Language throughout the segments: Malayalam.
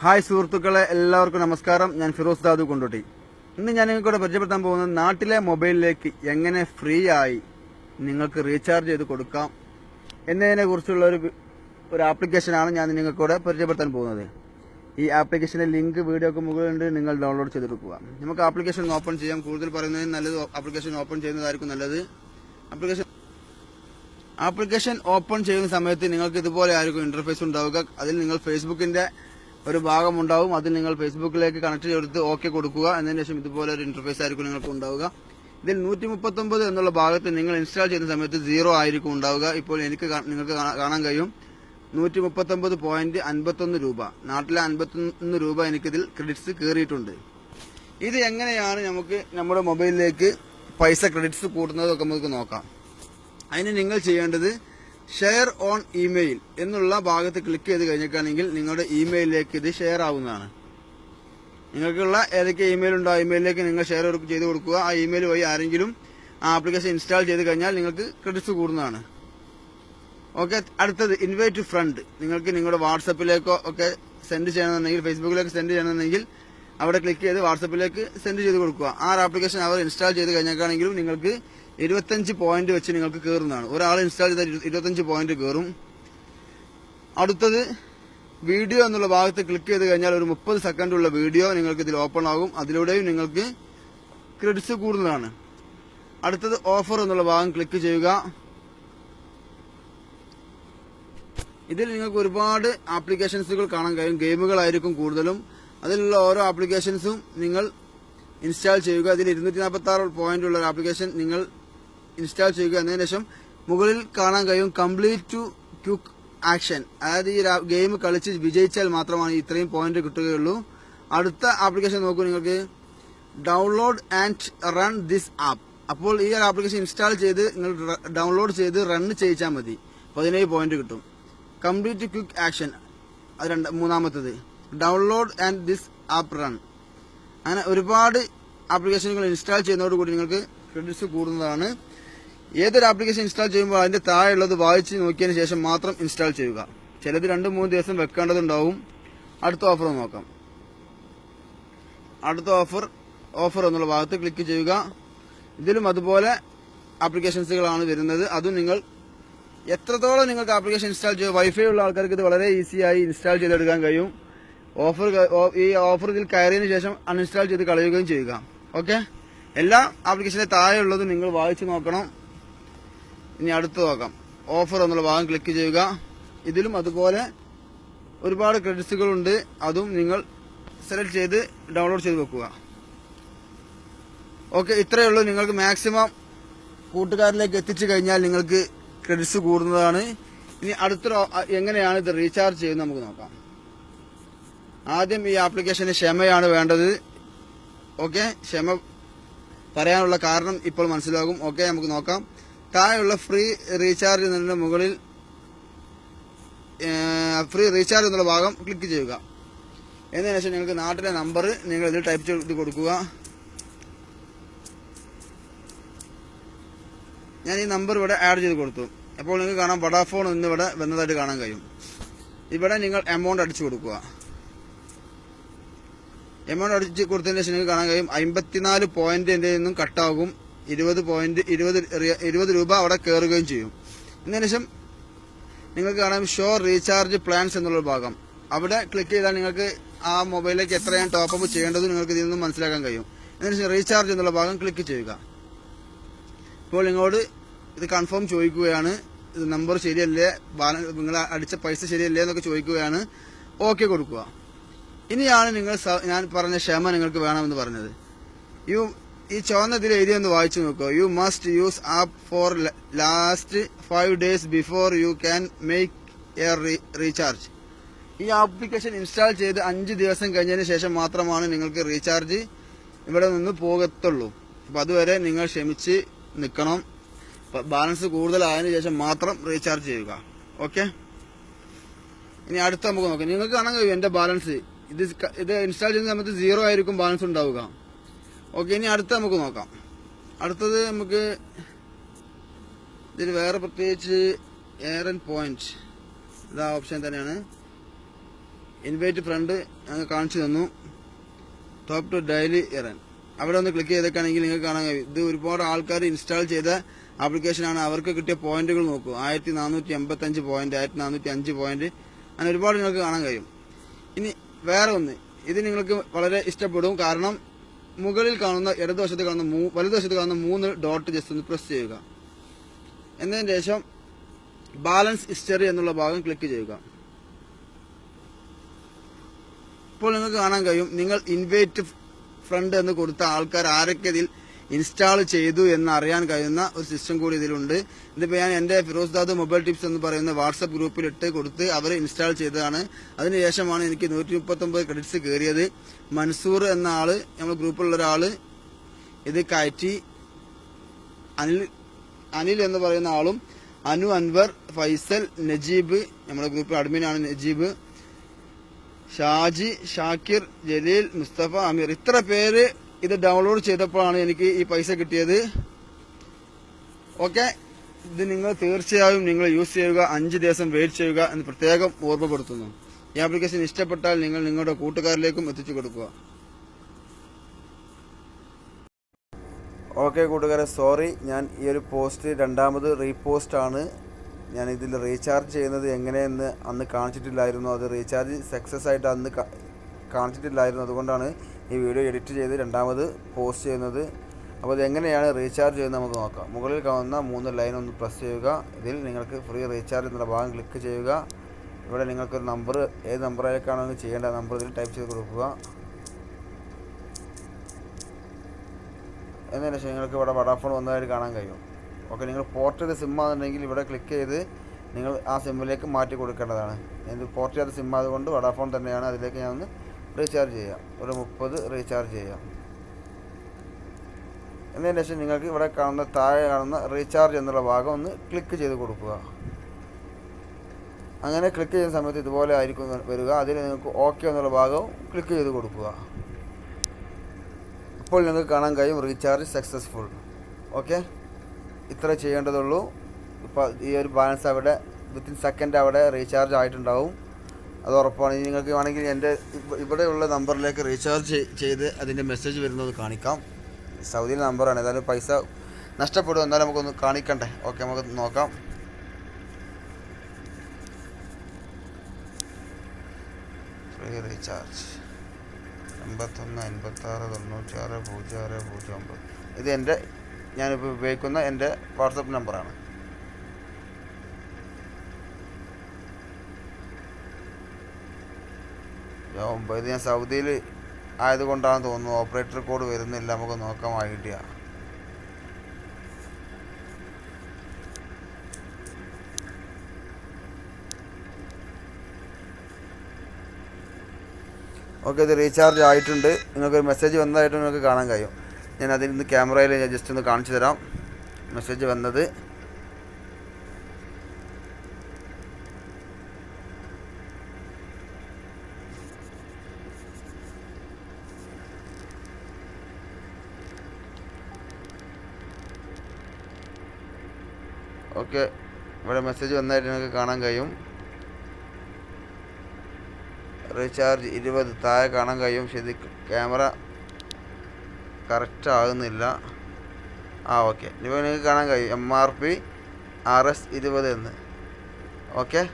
ഹായ് സുഹൃത്തുക്കളെ എല്ലാവർക്കും നമസ്കാരം. ഞാൻ ഫിറോസ് ദാദു കൊണ്ടോട്ടി. ഇന്ന് ഞാൻ നിങ്ങൾക്കൂടെ പരിചയപ്പെടുത്താൻ പോകുന്നത് നാട്ടിലെ മൊബൈലിലേക്ക് എങ്ങനെ ഫ്രീ ആയി നിങ്ങൾക്ക് റീചാർജ് ചെയ്ത് കൊടുക്കാം എന്നതിനെ കുറിച്ചുള്ള ഒരു ഒരു ആപ്ലിക്കേഷനാണ് ഞാൻ നിങ്ങൾക്കൂടെ പരിചയപ്പെടുത്താൻ പോകുന്നത്. ഈ ആപ്ലിക്കേഷന്റെ ലിങ്ക് വീഡിയോക്ക് മുകളിലുണ്ട് നിങ്ങൾ ഡൗൺലോഡ് ചെയ്തെടുക്കുക. നമുക്ക് ആപ്ലിക്കേഷൻ ഓപ്പൺ ചെയ്യാം. കൂടുതൽ പറയുന്നതിന് നല്ലത് ആപ്ലിക്കേഷൻ ഓപ്പൺ ചെയ്യുന്നതായിരിക്കും നല്ലത്. ആപ്ലിക്കേഷൻ ആപ്ലിക്കേഷൻ ഓപ്പൺ ചെയ്യുന്ന സമയത്ത് നിങ്ങൾക്ക് ഇതുപോലെ ആയിരിക്കും ഇന്റർഫേസ് ഉണ്ടാവുക. അതിൽ നിങ്ങൾ ഫേസ്ബുക്കിന്റെ ഒരു ഭാഗം ഉണ്ടാവും അതിൽ നിങ്ങൾ ഫേസ്ബുക്കിലേക്ക് കണക്ട് ചെയ്തെടുത്ത് ഓക്കെ കൊടുക്കുക. എന്നതിന് ശേഷം ഇതുപോലെ ഒരു ഇന്റർഫേസ് ആയിരിക്കും നിങ്ങൾക്ക് ഉണ്ടാവുക. ഇതിൽ നൂറ്റി മുപ്പത്തൊമ്പത് എന്നുള്ള ഭാഗത്ത് നിങ്ങൾ ഇൻസ്റ്റാൾ ചെയ്യുന്ന സമയത്ത് സീറോ ആയിരിക്കും ഉണ്ടാവുക. ഇപ്പോൾ എനിക്ക് നിങ്ങൾക്ക് കാണാൻ കഴിയും. നൂറ്റി മുപ്പത്തൊമ്പത് പോയിന്റ് അൻപത്തൊന്ന് രൂപ. നാട്ടിലെ അൻപത്തൊന്ന് രൂപ എനിക്കിതിൽ ക്രെഡിറ്റ്സ് കയറിയിട്ടുണ്ട്. ഇത് എങ്ങനെയാണ് നമുക്ക് നമ്മുടെ മൊബൈലിലേക്ക് പൈസ ക്രെഡിറ്റ്സ് കൂട്ടുന്നതൊക്കെ നമുക്ക് നോക്കാം. അതിന് നിങ്ങൾ ചെയ്യേണ്ടത് ഷെയർ ഓൺ ഇമെയിൽ എന്നുള്ള ഭാഗത്ത് ക്ലിക്ക് ചെയ്ത് കഴിഞ്ഞിട്ടാണെങ്കിൽ നിങ്ങളുടെ ഇമെയിലിലേക്ക് ഇത് ഷെയർ ആവുന്നതാണ്. നിങ്ങൾക്കുള്ള ഏതൊക്കെ ഇമെയിൽ ഉണ്ടോ ആ ഇമെയിലിലേക്ക് നിങ്ങൾ ഷെയർ ചെയ്ത് കൊടുക്കുക. ആ ഇമെയിൽ വഴി ആരെങ്കിലും ആ ആപ്ലിക്കേഷൻ ഇൻസ്റ്റാൾ ചെയ്ത് കഴിഞ്ഞാൽ നിങ്ങൾക്ക് ക്രെഡിറ്റ്സ് കൂടുന്നതാണ്. ഓക്കെ അടുത്തത് ഇൻവൈറ്റ് ടു ഫ്രണ്ട് നിങ്ങൾക്ക് നിങ്ങളുടെ വാട്സപ്പിലേക്കോ ഒക്കെ സെൻഡ് ചെയ്യണമെന്നുണ്ടെങ്കിൽ ഫേസ്ബുക്കിലേക്ക് സെൻഡ് ചെയ്യണമെന്നുണ്ടെങ്കിൽ അവിടെ ക്ലിക്ക് ചെയ്ത് വാട്സപ്പിലേക്ക് സെൻഡ് ചെയ്ത് കൊടുക്കുക. ആ ആപ്ലിക്കേഷൻ അവർ ഇൻസ്റ്റാൾ ചെയ്ത് കഴിഞ്ഞേക്കാണെങ്കിലും നിങ്ങൾക്ക് ഇരുപത്തഞ്ച് പോയിന്റ് വെച്ച് നിങ്ങൾക്ക് കയറുന്നതാണ് ഒരാൾ ഇൻസ്റ്റാൾ ചെയ്താൽ ഇരുപത്തഞ്ച് പോയിന്റ് കയറും അടുത്തത് വീഡിയോ എന്നുള്ള ഭാഗത്ത് ക്ലിക്ക് ചെയ്ത് കഴിഞ്ഞാൽ ഒരു മുപ്പത് സെക്കൻഡുള്ള വീഡിയോ നിങ്ങൾക്ക് ഇതിൽ ഓപ്പൺ ആകും. അതിലൂടെയും നിങ്ങൾക്ക് ക്രെഡിറ്റ്സ് കൂടുന്നതാണ്. അടുത്തത് ഓഫർ എന്നുള്ള ഭാഗം ക്ലിക്ക് ചെയ്യുക. ഇതിൽ നിങ്ങൾക്ക് ഒരുപാട് ആപ്ലിക്കേഷൻസുകൾ കാണാൻ കഴിയും. ഗെയിമുകളായിരിക്കും കൂടുതലും. അതിലുള്ള ഓരോ ആപ്ലിക്കേഷൻസും നിങ്ങൾ ഇൻസ്റ്റാൾ ചെയ്യുക. അതിൽ ഇരുന്നൂറ്റി നാൽപ്പത്തി ആറ് പോയിന്റ് ഉള്ള ആപ്ലിക്കേഷൻ നിങ്ങൾ ഇൻസ്റ്റാൾ ചെയ്യുക എന്നതിന് ശേഷം മുകളിൽ കാണാൻ കഴിയും കംപ്ലീറ്റ് ടു ക്യുക്ക് ആക്ഷൻ അതായത് ഈ ഗെയിം കളിച്ച് വിജയിച്ചാൽ മാത്രമാണ് ഇത്രയും പോയിന്റ് കിട്ടുകയുള്ളൂ. അടുത്ത ആപ്ലിക്കേഷൻ നോക്കൂ നിങ്ങൾക്ക്. Download and run this app അപ്പോൾ ഈ ഒരു ആപ്ലിക്കേഷൻ ഇൻസ്റ്റാൾ ചെയ്ത് നിങ്ങൾ ഡൗൺലോഡ് ചെയ്ത് റൺ ചെയ്യിച്ചാൽ മതി. പതിനേഴ് പോയിന്റ് കിട്ടും. കംപ്ലീറ്റ് ക്വിക്ക് ആക്ഷൻ അത് രണ്ട് മൂന്നാമത്തത്. Download and this app run അങ്ങനെ ഒരുപാട് ആപ്ലിക്കേഷനുകൾ ഇൻസ്റ്റാൾ ചെയ്യുന്നതോടുകൂടി നിങ്ങൾക്ക് ക്രെഡിറ്റ്സ് കൂടുന്നതാണ്. ഏതൊരു ആപ്ലിക്കേഷൻ ഇൻസ്റ്റാൾ ചെയ്യുമ്പോൾ അതിന്റെ താഴെയുള്ളത് വായിച്ച് നോക്കിയതിന് ശേഷം മാത്രം ഇൻസ്റ്റാൾ ചെയ്യുക. ചിലത് രണ്ട് മൂന്ന് ദിവസം വെക്കേണ്ടതുണ്ടാവും. അടുത്ത ഓഫർ നോക്കാം. അടുത്ത ഓഫർ ഓഫർ എന്നുള്ള ഭാഗത്ത് ക്ലിക്ക് ചെയ്യുക. ഇതിലും അതുപോലെ ആപ്ലിക്കേഷൻസുകളാണ് വരുന്നത്. അതും നിങ്ങൾ എത്രത്തോളം നിങ്ങൾക്ക് ആപ്ലിക്കേഷൻ ഇൻസ്റ്റാൾ ചെയ്യുക വൈഫൈ ഉള്ള ആൾക്കാർക്ക് ഇത് വളരെ ഈസിയായി ഇൻസ്റ്റാൾ ചെയ്തെടുക്കാൻ കഴിയും. ഓഫർ ഈ ഓഫർ ഇതിൽ കയറിയതിന് ശേഷം അൺഇൻസ്റ്റാൾ ചെയ്ത് കളയുകയും ചെയ്യുക. ഓക്കെ എല്ലാ ആപ്ലിക്കേഷന്റെ താഴെയുള്ളത് നിങ്ങൾ വായിച്ചു നോക്കണം. ഇനി അടുത്ത് നോക്കാം. ഓഫർ എന്നുള്ള ഭാഗം ക്ലിക്ക് ചെയ്യുക. ഇതിലും അതുപോലെ ഒരുപാട് ക്രെഡിറ്റ്സുകളുണ്ട് അതും നിങ്ങൾ സെലക്ട് ചെയ്ത് ഡൗൺലോഡ് ചെയ്ത് വെക്കുക. ഓക്കെ ഇത്രയേ ഉള്ളൂ. നിങ്ങൾക്ക് മാക്സിമം കൂട്ടുകാരിലേക്ക് എത്തിച്ചു കഴിഞ്ഞാൽ നിങ്ങൾക്ക് ക്രെഡിറ്റ്സ് കൂടുന്നതാണ്. ഇനി അടുത്ത എങ്ങനെയാണ് ഇത് റീചാർജ് ചെയ്യുന്നത് നമുക്ക് നോക്കാം. ആദ്യം ഈ ആപ്ലിക്കേഷന് ക്ഷമയാണ് വേണ്ടത്. ഓക്കെ ക്ഷമ പറയാനുള്ള കാരണം ഇപ്പോൾ മനസ്സിലാകും. ഓക്കെ നമുക്ക് നോക്കാം. താഴെയുള്ള ഫ്രീ റീചാർജ് എന്നതിന്റെ മുകളിൽ ഫ്രീ റീചാർജ് എന്നുള്ള ഭാഗം ക്ലിക്ക് ചെയ്യുക. എന്നതിന് ശേഷം നിങ്ങൾക്ക് നാട്ടിലെ നമ്പർ നിങ്ങൾ ഇതിൽ ടൈപ്പ് ചെയ്ത് കൊടുക്കുക. ഞാൻ ഈ നമ്പർ ഇവിടെ ആഡ് ചെയ്ത് കൊടുത്തു. അപ്പോൾ നിങ്ങൾക്ക് കാണാം വടാഫോൺ എന്നിവിടെ വന്നതായിട്ട് കാണാൻ കഴിയും. ഇവിടെ നിങ്ങൾ എമൗണ്ട് അടിച്ചു കൊടുക്കുക. എമൗണ്ട് അടിച്ച് കൊടുത്തതിന് ശേഷം നിങ്ങൾക്ക് കാണാൻ കഴിയും അമ്പത്തിനാല് പോയിന്റ് എന്റെ നിന്നും കട്ടാകും ഇരുപത് പോയിന്റ് ഇരുപത് ഇരുപത് രൂപ അവിടെ കയറുകയും ചെയ്യും. എന്നതിന് നിങ്ങൾക്ക് കാണാം ഷോ റീചാർജ് പ്ലാൻസ് എന്നുള്ള ഭാഗം. അവിടെ ക്ലിക്ക് ചെയ്താൽ നിങ്ങൾക്ക് ആ മൊബൈലിലേക്ക് എത്രയാണ് ടോപ്പ് ചെയ്യേണ്ടത് നിങ്ങൾക്ക് ഇതിൽ നിന്നും മനസ്സിലാക്കാൻ കഴിയും. എന്നതിന് റീചാർജ് എന്നുള്ള ഭാഗം ക്ലിക്ക് ചെയ്യുക. ഇപ്പോൾ നിങ്ങളോട് ഇത് കൺഫേം ചോദിക്കുകയാണ്. ഇത് നമ്പർ ശരിയല്ലേ? നിങ്ങൾ അടിച്ച പൈസ ശരിയല്ലേ എന്നൊക്കെ ചോദിക്കുകയാണ്. ഓക്കെ കൊടുക്കുക. ഇനിയാണ് നിങ്ങൾ ഞാൻ പറഞ്ഞ ക്ഷമ നിങ്ങൾക്ക് വേണമെന്ന് പറഞ്ഞത്. യു ഈ ചുവന്ന ഇതിൽ എഴുതിയൊന്ന് വായിച്ചു നോക്കുക you must use app for last five days before you can make a recharge ഈ ആപ്ലിക്കേഷൻ ഇൻസ്റ്റാൾ ചെയ്ത് അഞ്ച് ദിവസം കഴിഞ്ഞതിന് ശേഷം മാത്രമാണ് നിങ്ങൾക്ക് റീചാർജ് ഇവിടെ നിന്ന് പോകത്തുള്ളൂ. അപ്പം അതുവരെ നിങ്ങൾ ക്ഷമിച്ച് നിൽക്കണം. ബാലൻസ് കൂടുതലായതിനു ശേഷം മാത്രം റീചാർജ് ചെയ്യുക. ഓക്കെ ഇനി അടുത്ത നമുക്ക് നോക്കാം. നിങ്ങൾക്ക് കാണാൻ കഴിയും എന്റെ ബാലൻസ് ഇത് ഇത് ഇൻസ്റ്റാൾ ചെയ്യുന്ന സമയത്ത് സീറോ ആയിരിക്കും ബാലൻസ് ഉണ്ടാവുക. ഓക്കെ ഇനി അടുത്ത നമുക്ക് നോക്കാം. അടുത്തത് നമുക്ക് ഇതിൽ വേറെ പ്രത്യേകിച്ച് എയർ ആൻഡ് പോയിന്റ് ഇതാ ഓപ്ഷൻ തന്നെയാണ്. ഇൻവൈറ്റ് ഫ്രണ്ട് ഞങ്ങൾ കാണിച്ചു തന്നു. ടോപ്പ് ടു ഡെയിലി ഇറൻ അവിടെ ഒന്ന് ക്ലിക്ക് ചെയ്തേക്കാണെങ്കിൽ നിങ്ങൾക്ക് കാണാൻ കഴിയും. ഇത് ഒരുപാട് ആൾക്കാർ ഇൻസ്റ്റാൾ ചെയ്ത ആപ്ലിക്കേഷനാണ് അവർക്ക് കിട്ടിയ പോയിന്റുകൾ നോക്കൂ. ആയിരത്തി നാനൂറ്റി എൺപത്തി അഞ്ച് പോയിന്റ് ആയിരത്തി നാനൂറ്റി അഞ്ച് പോയിന്റ് അങ്ങനെ ഒരുപാട് നിങ്ങൾക്ക് കാണാൻ കഴിയും. ഇനി വേറെ ഒന്ന്. ഇത് നിങ്ങൾക്ക് വളരെ ഇഷ്ടപ്പെടും. കാരണം മുകളിൽ കാണുന്ന ഇടതുവശത്ത് കാണുന്ന വലതുവശത്ത് കാണുന്ന മൂന്ന് ഡോട്ട് ജസ്റ്റ് ഒന്ന് പ്രസ് ചെയ്യുക. എന്നതിന് ശേഷം ബാലൻസ് ഹിസ്റ്ററി എന്നുള്ള ഭാഗം ക്ലിക്ക് ചെയ്യുക. ഇപ്പോൾ നിങ്ങൾക്ക് കാണാൻ കഴിയും നിങ്ങൾ ഇൻവൈറ്റ് ഫ്രണ്ട് എന്ന് കൊടുത്ത ആൾക്കാർ ആരൊക്കെ ഇതിൽ ഇൻസ്റ്റാൾ ചെയ്തു എന്ന് അറിയാൻ കഴിയുന്ന ഒരു സിസ്റ്റം കൂടി ഇതിലുണ്ട്. ഇതിപ്പോൾ ഞാൻ എന്റെ ഫിറോസ് ദാദ് മൊബൈൽ ടിപ്സ് എന്ന് പറയുന്ന വാട്സപ്പ് ഗ്രൂപ്പിൽ ഇട്ട് കൊടുത്ത് അവർ ഇൻസ്റ്റാൾ ചെയ്തതാണ്. അതിനുശേഷമാണ് എനിക്ക് നൂറ്റി മുപ്പത്തൊമ്പത് ക്രെഡിറ്റ്സ് കയറിയത്. മൻസൂർ എന്ന ആൾ നമ്മുടെ ഗ്രൂപ്പിലുള്ള ഒരാൾ ഇത് കയറ്റി അനിൽ അനിൽ എന്ന് പറയുന്ന ആളും അനു അൻവർ ഫൈസൽ നജീബ് നമ്മുടെ ഗ്രൂപ്പിൽ അഡ്മിനാണ് നജീബ് ഷാജി ഷാക്കിർ ജലീൽ മുസ്തഫ അമീർ. ഇത്ര പേര് ഇത് ഡൗൺലോഡ് ചെയ്തപ്പോഴാണ് എനിക്ക് ഈ പൈസ കിട്ടിയത്. ഓക്കെ ഇത് നിങ്ങൾ തീർച്ചയായും നിങ്ങൾ യൂസ് ചെയ്യുക അഞ്ച് ദിവസം വെയിറ്റ് ചെയ്യുക എന്ന് പ്രത്യേകം ഓർമ്മപ്പെടുത്തുന്നു. ഈ ആപ്ലിക്കേഷൻ ഇഷ്ടപ്പെട്ടാൽ നിങ്ങൾ നിങ്ങളുടെ കൂട്ടുകാരിലേക്കും എത്തിച്ചു കൊടുക്കുക. ഓക്കെ കൂട്ടുകാരെ സോറി ഞാൻ ഈ ഒരു പോസ്റ്റ് രണ്ടാമത് റീപോസ്റ്റാണ് ഞാൻ ഇതിൽ റീചാർജ് ചെയ്യുന്നത് എങ്ങനെയെന്ന് അന്ന് കാണിച്ചിട്ടില്ലായിരുന്നു. അത് റീചാർജ് സക്സസ് ആയിട്ട് അന്ന് കാണിച്ചിട്ടില്ലായിരുന്നു. അതുകൊണ്ടാണ് ഈ വീഡിയോ എഡിറ്റ് ചെയ്ത് രണ്ടാമത് പോസ്റ്റ് ചെയ്യുന്നത്. അപ്പോൾ ഇതെങ്ങനെയാണ് റീചാർജ് ചെയ്യുന്നത് നമുക്ക് നോക്കാം. മുകളിൽ കാണുന്ന മൂന്ന് ലൈൻ ഒന്ന് പ്രസ് ചെയ്യുക. ഇതിൽ നിങ്ങൾക്ക് ഫ്രീ റീചാർജ് എന്നുള്ള ഭാഗം ക്ലിക്ക് ചെയ്യുക. ഇവിടെ നിങ്ങൾക്കൊരു നമ്പർ ഏത് നമ്പറിലേക്കാണോ ചെയ്യേണ്ട നമ്പർ ഇതിൽ ടൈപ്പ് ചെയ്ത് കൊടുക്കുക. എന്നതിന് ശേഷം നിങ്ങൾക്ക് ഇവിടെ വടാഫോൺ വന്നതായിട്ട് കാണാൻ കഴിയും. ഓക്കെ നിങ്ങൾ പോർട്ട് ചെയ്ത സിം ആണെന്നുണ്ടെങ്കിൽ ഇവിടെ ക്ലിക്ക് ചെയ്ത് നിങ്ങൾ ആ സിമ്മിലേക്ക് മാറ്റി കൊടുക്കേണ്ടതാണ്. എന്ത് പോർട്ട് ചെയ്ത സിം ആയതുകൊണ്ട് വടാഫോൺ തന്നെയാണ് അതിലേക്ക് ഞാൻ ഒന്ന് റീചാർജ് ചെയ്യാം. ഒരു മുപ്പത് റീചാർജ് ചെയ്യാം. എന്നതിന് ശേഷം നിങ്ങൾക്ക് ഇവിടെ കാണുന്ന താഴെ കാണുന്ന റീചാർജ് എന്നുള്ള ഭാഗം ഒന്ന് ക്ലിക്ക് ചെയ്ത് കൊടുക്കുക. അങ്ങനെ ക്ലിക്ക് ചെയ്യുന്ന സമയത്ത് ഇതുപോലെ ആയിരിക്കും വരിക. അതിൽ നിങ്ങൾക്ക് ഓക്കെ എന്നുള്ള ഭാഗവും ക്ലിക്ക് ചെയ്ത് കൊടുക്കുക. ഇപ്പോൾ നിങ്ങൾക്ക് കാണാൻ കഴിയും റീചാർജ് സക്സസ്ഫുൾ ഓക്കെ ഇത്ര ചെയ്യേണ്ടതുള്ളൂ. ഇപ്പോൾ ഈ ഒരു ബാലൻസ് അവിടെ വിത്തിൻ സെക്കൻഡ് അവിടെ റീചാർജ് ആയിട്ടുണ്ടാവും. അത് ഉറപ്പാണ്. ഇനി നിങ്ങൾക്ക് വേണമെങ്കിൽ എന്റെ ഇവിടെയുള്ള നമ്പറിലേക്ക് റീചാർജ് ചെയ്ത് അതിന്റെ മെസ്സേജ് വരുന്നത് കാണിക്കാം. സൗദിയിലെ നമ്പറാണ്. ഏതായാലും പൈസ നഷ്ടപ്പെടും. എന്നാലും നമുക്കൊന്ന് കാണിക്കണ്ടേ? ഓക്കെ നമുക്ക് നോക്കാം. Free recharge. എൺപത്തൊന്ന് അൻപത്താറ് തൊണ്ണൂറ്റാറ് പൂജ്യം ആറ് പൂജ്യം ഒമ്പത്. ഇത് എന്റെ ഞാനിപ്പോൾ ഉപയോഗിക്കുന്ന എന്റെ വാട്സപ്പ് നമ്പറാണ്. ഒമ്പത് ഞാൻ സൗദിയിൽ ആയതുകൊണ്ടാണ് തോന്നുന്നു. ഓപ്പറേറ്റർ കോഡ് വരുന്നില്ല. നമുക്ക് നോക്കാം ഐഡിയ ഓക്കെ ഇത് റീചാർജ് ആയിട്ടുണ്ട്. നിങ്ങൾക്കൊരു മെസ്സേജ് വന്നതായിട്ട് നിങ്ങൾക്ക് കാണാൻ കഴിയും. ഞാൻ അതിൽ നിന്ന് ക്യാമറയിൽ ജസ്റ്റ് ഒന്ന് കാണിച്ചു തരാം. മെസ്സേജ് വന്നത് ഓക്കെ. ഇവിടെ മെസ്സേജ് വന്നായിട്ട് നിങ്ങൾക്ക് കാണാൻ കഴിയും. റീചാർജ് ഇരുപത്. താഴെ കാണാൻ കഴിയും. പക്ഷേ ഇത് ക്യാമറ കറക്റ്റ് ആകുന്നില്ല. ആ ഓക്കെ. ഇനിയിപ്പോൾ നിങ്ങൾക്ക് കാണാൻ കഴിയും. M R P R S ഇരുപത് എന്ന്. ഓക്കെ.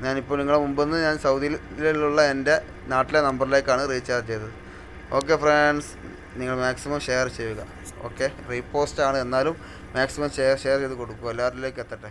ഞാനിപ്പോൾ നിങ്ങളെ മുമ്പെന്ന് ഞാൻ സൗദിയിലുള്ള എന്റെ നാട്ടിലെ നമ്പറിലേക്കാണ് റീചാർജ് ചെയ്തത്. ഓക്കെ ഫ്രണ്ട്സ് നിങ്ങൾ മാക്സിമം ഷെയർ ചെയ്യുക. ഓക്കെ. റീപോസ്റ്റ് ആണ്. എന്നാലും മാക്സിമം ഷെയർ ഷെയർ ചെയ്ത് കൊടുക്കുക എല്ലാവരിലേക്ക് എത്തട്ടെ.